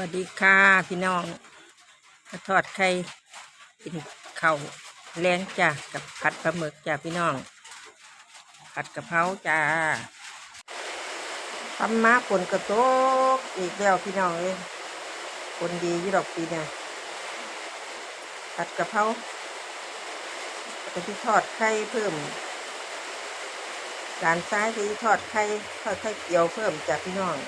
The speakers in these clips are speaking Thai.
วัสดีค่ะพี่น้องมาทอดไข่กินเข้าแรงจ้ะกับผัดปลาหมึกจ้ะพี่น้อง ผัดกะเพราจ้าทำมาฝนกระตกอีกแล้วพี่น้องเอ้ยฝนดียี่ดอกปีเนี่ยผัดกะเพราก็ที่ทอดไข่เพิ่มจานซ้ายที่ทอดไข่ทอดไข่เกี๊ยวเพิ่มจ้ะพี่น้อง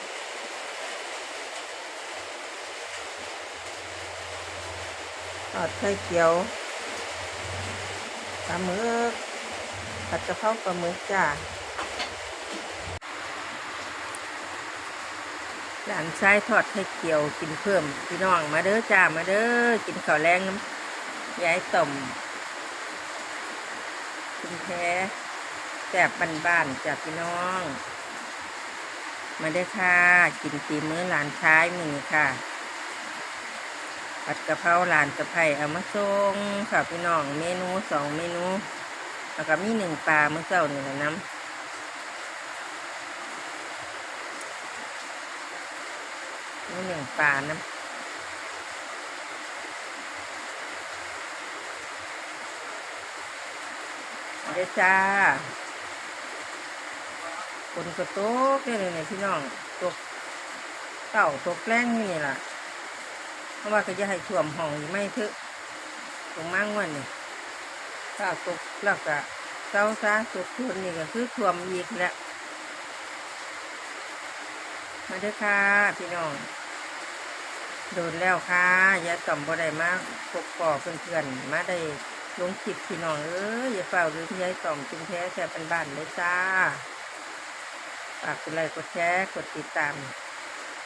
ทอดไข่เจียวปลาหมึกผัดกะเพราปลาหมึกจ้าหลานชายทอดไข่เจียวกินเพิ่มพี่น้องมาเด้อจ้ามาเด้อกินข้าวแรงน้ำยายต่อมกินแท้แซ่บบ้านๆจ้าพี่น้อง มาเด้อค่ะ กินตีมื้อหลานชายมือค่ะ ผัดกะเพราหลานสะไผ่เอามาส่งค่ะพี่น้องเมนูสองเมนู แล้วก็มีหนึ่งปลาเมื่อเช้านี่แหละน้ำมีหนึ่งปลาน้ำเดจ้าคนก็ตกเนี่ยเลยพี่น้องตกเต่าตกแรงนี่นี่ล่ะ เพราะว่าก็จะให้ท่วมห้องไม่เถอะตรงมั่งวันนี่ถ้าตกแล้วก็เศร้าซาสุดทุนนี่ก็คือท่วมอีกแล้วมาด้อค่ะพี่น้องโดนแล้วค่ะยายต่อมบ่ได้มาพบก่อเพื่อนๆมาได้ลงคลิปพี่น้องเอ้ยอย่าเฝ้าลืมยายต่อมจุงแท้แซ่บเป็นบ้านเลยจ้าฝากกดไลค์กดแชร์กดติดตาม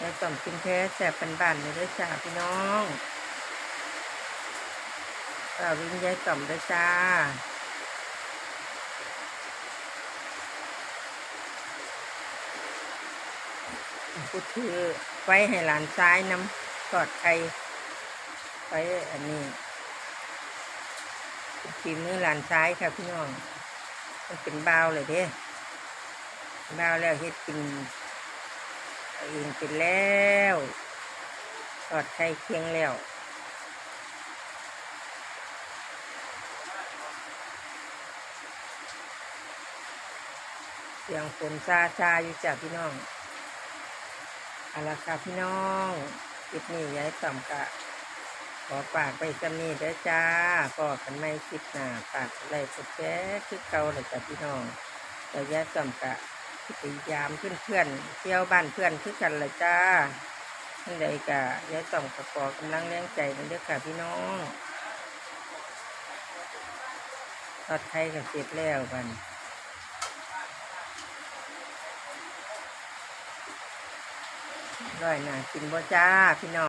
ยายต่อมกินแท้แสบเป็นบ้านเลยด้วยจ้าพี่น้องเราวิ่งยายต่อมด้วยจ้าพูดถือไว้ให้หลานซ้ายน้ำกอดไข่ไว้อันนี้ฝีมือหลานซ้ายค่ะพี่น้อง มันเป็นบาเลยเด้บาแล้วเฮ็ดกิน อาเองเป็นแล้วทอดไข่เคียงแล้วเสียงฝนซาซาอยู่จากพี่น้องเอาละค่ะพี่น้องคลิปนี้ย้ายต่ำกะขอฝากไปจำนี้เด้อจ้าพอกันไม่คลิปหน้าฝากอะไรกดแชร์คือเก่าเลยจ้ะพี่น้องแต่ย้ายต่ำกะ พยายามเพื่อนเพื่อนเที่ยวบ้านเพื่อนคือกันเลยจ้าทั้งใดกะยายต่อมกระปอกำลังแรงใจกันเด้อค่ะพี่น้องทอดไข่กับเสร็จแล้วกันร้อยหนากินบ่จ้าพี่น้อง